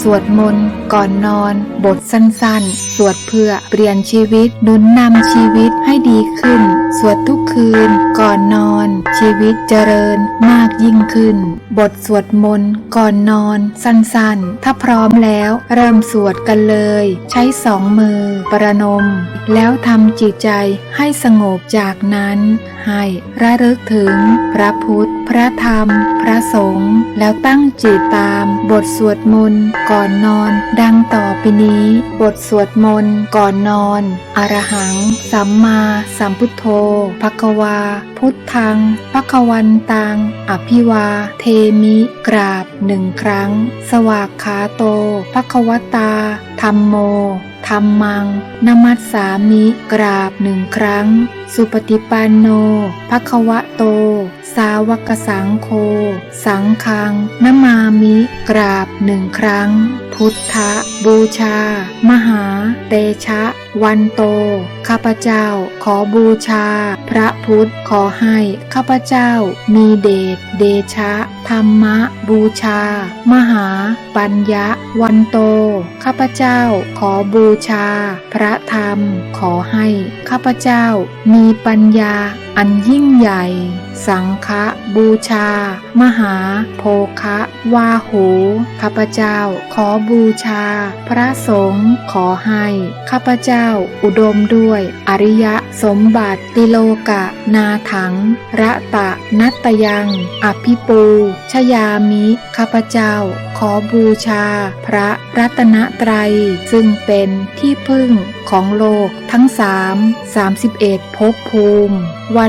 สวดมนต์ ก่อนนอน บทสั้นๆ สวดเพื่อเปลี่ยนชีวิตหนุนนำชีวิตให้ดีขึ้น สวดทุกคืน ก่อนนอน ชีวิตเจริญมากยิ่งขึ้น บทสวดมนต์ก่อนนอน สั้นๆ ถ้าพร้อมแล้วเริ่มสวดกันเลย ใช้สองมือ ประนม แล้วทำจิตใจให้สงบจากนั้น ให้ระลึกถึงพระพุทธ พระธรรม พระสงฆ์แล้วตั้งจิตตามบทสวดมนต์ก่อนนอน ดังต่อไปนี้ บทสวดมนต์ก่อนนอน อรหัง สัมมาสัมพุทโธภควา พุทธังภควันตัง อภิวา เทมิ กราบหนึ่งครั้ง สวากขาโตภควตา ธรรมโม ธรรมัง นมัสสามิ กราบหนึ่งครั้ง สุปฏิปันโนภควะโต สาวกสังโค สังฆังนมามิ กราบหนึ่งครั้ง พุทธบูชา มหา เตชะ วันโต ข้าพเจ้าขอบูชา พระพุทธขอให้ ข้าพเจ้ามีเดชเดชะ ธรรมะ บูชา มหา ปัญญะ วันโต ข้าพเจ้าขอบูชา พระธรรม ขอให้ ข้าพเจ้ามีปัญญาอันยิ่งใหญ่ สังฆบูชา มหาโภคะวาโหข้าพเจ้า ขอบูชา พระสงฆ์ขอให้ข้าพเจ้า อุดมด้วย อริยสมบัติติโลกะ นาถัง ระตะ นัตตยัง อภิปู ชยามิข้าพเจ้า ขอบูชา พระรัตนตรัย ซึ่งเป็นที่พึ่งของโลกทั้งสามสามสิบเอ็ดภพภูมิ วั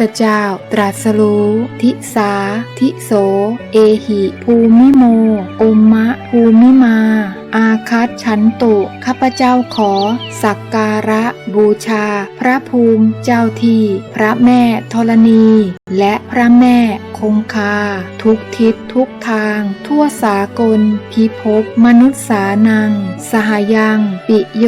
เจ้า ตรัสรู้ทิสา ทิโส เอหิ ภูมิโมอุมมะ ภูมิมา คัตฉันตุ ข้าพเจ้าขอ สักการะ บูชา พระภูมิ เจ้าที่ พระแม่ธรณี และพระแม่คงคา ทุกทิศทุกทาง ทั่วสากล พิภพมนุษย์สานัง สหยัง ปิโย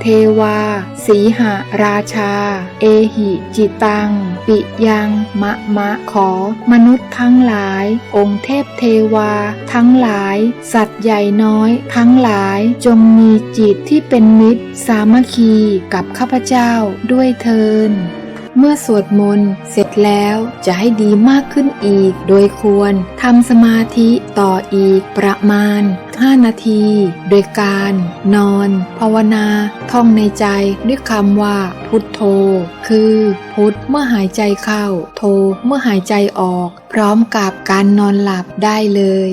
เทวา สีหราชา เอหิจิตัง ปิยังมะมะขอ มนุษย์ทั้งหลาย องค์เทพเทวา ทั้งหลาย สัตว์ใหญ่น้อย ทั้งหลายจงมีจิตที่เป็นมิตร สามัคคีกับข้าพเจ้าด้วยเทินเมื่อสวดมนต์เสร็จแล้วจะให้ดีมากขึ้นอีก โดยควรทำสมาธิต่ออีกประมาณ 5 นาที โดยการ นอน ภาวนา ท่องในใจด้วยคำว่า พุทโธ คือ พุทเมื่อหายใจเข้า โธเมื่อหายใจออก พร้อมกับการนอนหลับได้เลย